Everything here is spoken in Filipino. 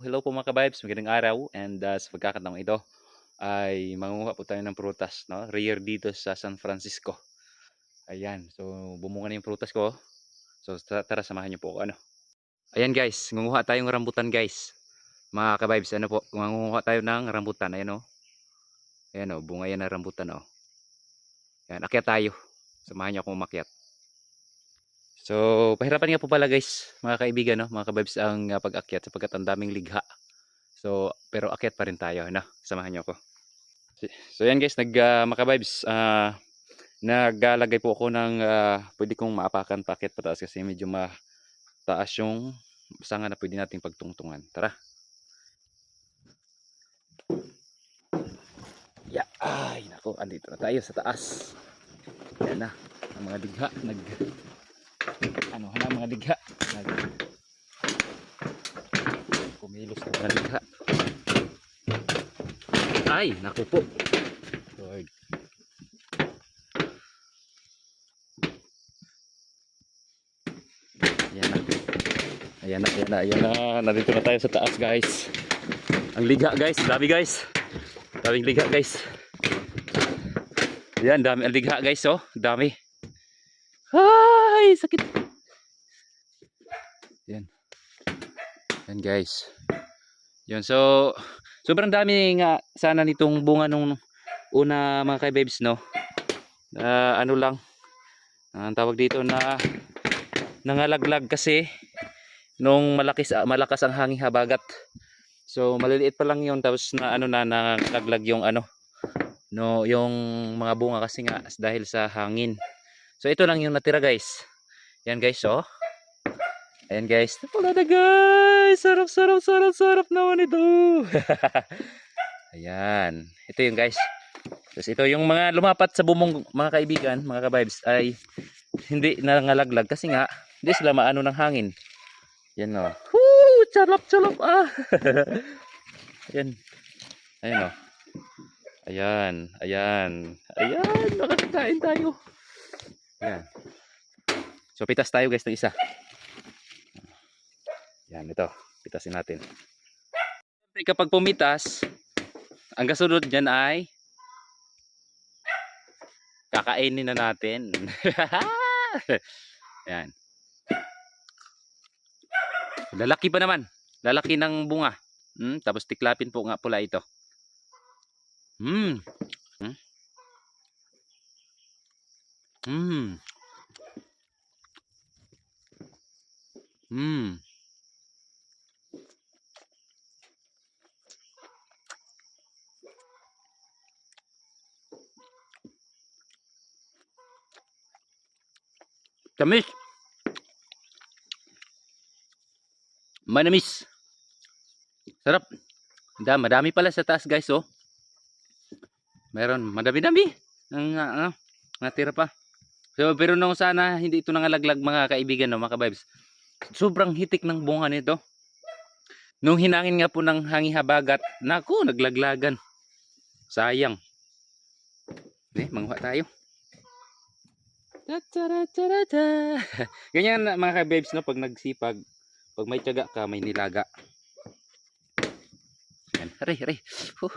Hello po mga ka-vibes, magandang araw and uh, sa pagkakataong ito ay mangunguha po tayo ng prutas, no? Rare dito sa San Francisco. Ayan, so bumunga na yung prutas ko. So tara, samahan niyo po ako ano. Ayan guys, ngunguha tayong rambutan guys. Mga ka-vibes, ano po, mangunguha tayo ng rambutan, ayan oh. Ayan oh, bunga yan ng rambutan oh. Ayan, akyat tayo. Samahan niyo akong umakyat. So, pahirapan nga po pala guys, mga kaibigan, no? mga kabibs ang uh, pag-akyat sapagkat ang daming ligha. So, pero akyat pa rin tayo, no? Samahan niyo ako. So, yan guys, nag uh, mga kabibs, uh, naglalagay po ako ng uh, pwede kong maapakan paket pataas kasi medyo mataas yung sanga na pwede nating pagtungtungan. Tara. Ya, ay nako, andito na tayo sa taas. Yan na, ang mga ligha nag ano na mga ligha. Nag kumilos na mga ligha. Ay naku po. Lord. Ayan na. Ayan na ayan na ayan na. Narito na tayo sa taas guys. Ang ligha guys. Dami guys. Daming ligha guys. Ayan dami ang ligha guys oh. Dami. Ay, sakit. Yan. Yan guys. Yan so sobrang dami nga sana nitong bunga nung una mga kay-babes no. Ah, ano lang ang tawag dito na nangalaglag kasi nung malakis malakas ang hangin habagat. So maliliit pa lang 'yon tapos na ano na nangalaglag yung ano no yung mga bunga kasi nga dahil sa hangin. So ito lang yung natira guys. Yan guys oh. Ayan guys. Wala na guys. Sarap sarap sarap sarap naman ito. Ayan. Ito yung guys. Tapos ito yung mga lumapat sa bumong mga kaibigan, mga ka-vibes ay hindi nangalaglag kasi nga hindi sila maano ng hangin. Yan oh. Woo! Charap charap ah. Ayan. Ayan oh. Ayan. Ayan. Ayan. Nakakain tayo. Yan. So pitas tayo guys ng isa. Yan ito. Pitasin natin. Siyempre kapag pumitas, ang kasunod dyan ay kakainin na natin. Yan. Lalaki pa naman. Lalaki ng bunga. Hmm, tapos tiklapin po nga pula ito. Hmm. Hmm. Hmm. Hmm. Tamis. Manamis. Sarap. Da, madami pala sa taas guys oh. Meron, madami-dami. Ang uh, natira pa. So, pero nung sana hindi ito nangalaglag mga kaibigan no, mga vibes. Sobrang hitik ng bunga nito. Nung hinangin nga po ng hangin habagat, naku, naglaglagan. Sayang. Eh, manguha tayo. Ganyan mga ka-babes no, pag nagsipag, pag may tiyaga ka, may nilaga. Yan, aray, aray. Huh.